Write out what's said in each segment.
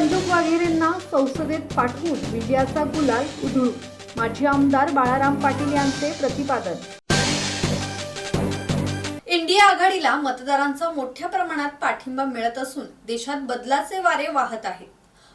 संसदेत पाठवून विजयाचा गुलाल उधळू माजी आमदार बाळाराम पाटील यांचे प्रतिपादन. इंडिया आघाडीला मतदारांचा मोठ्या प्रमाणात पाठिंबा मिळत असून देशात बदलाचे वारे वाहत आहे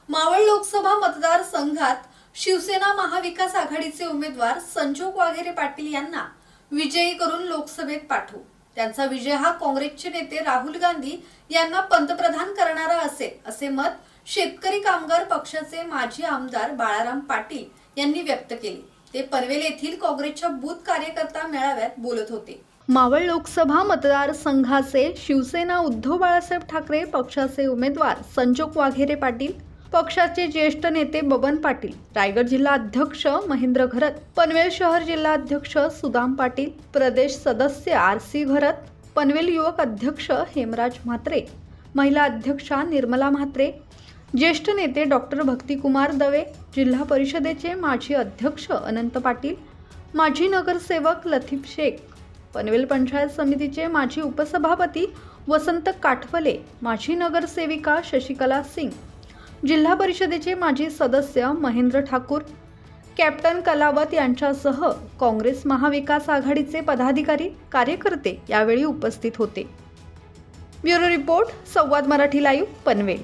मावळ लोकसभा मतदारसंघात शिवसेना महाविकास आघाडीचे उमेदवार संजोग वाघेरे पाटील यांना विजयी करून लोकसभेत पाठवू. त्यांचा विजय हा काँग्रेसचे नेते राहुल गांधी यांना पंतप्रधान करणारा असेल असे मत शेतकरी कामगार पक्षाचे माजी आमदार बाळाराम पाटील यांनी व्यक्त केले. ते पनवेल येथील काँग्रेसच्या बूथ कार्यकर्ता मेळाव्यात बोलत होते. मावळ लोकसभा मतदारसंघाचे शिवसेना उद्धव बाळासाहेब ठाकरे पक्षाचे उमेदवार संजोग वाघेरे पाटील पक्षाचे ज्येष्ठ नेते बबन पाटील रायगड जिल्हा अध्यक्ष महेंद्र घरत पनवेल शहर जिल्हा अध्यक्ष सुदाम पाटील प्रदेश सदस्य आर सी घरत पनवेल युवक अध्यक्ष हेमराज म्हात्रे महिला अध्यक्षा निर्मला म्हात्रे ज्येष्ठ नेते डॉक्टर भक्तिकुमार दवे जिल्हा परिषदेचे माजी अध्यक्ष अनंत पाटील माजी नगरसेवक लतीफ शेख पनवेल पंचायत समितीचे माजी उपसभापती वसंत काठवले माजी नगरसेविका शशिकला सिंग जिल्हा परिषदेचे माजी सदस्य महेंद्र ठाकूर कॅप्टन कलावत यांच्यासह काँग्रेस महाविकास आघाडीचे पदाधिकारी कार्यकर्ते यावेळी उपस्थित होते. Bureau report Samvad Marathi live Panvel.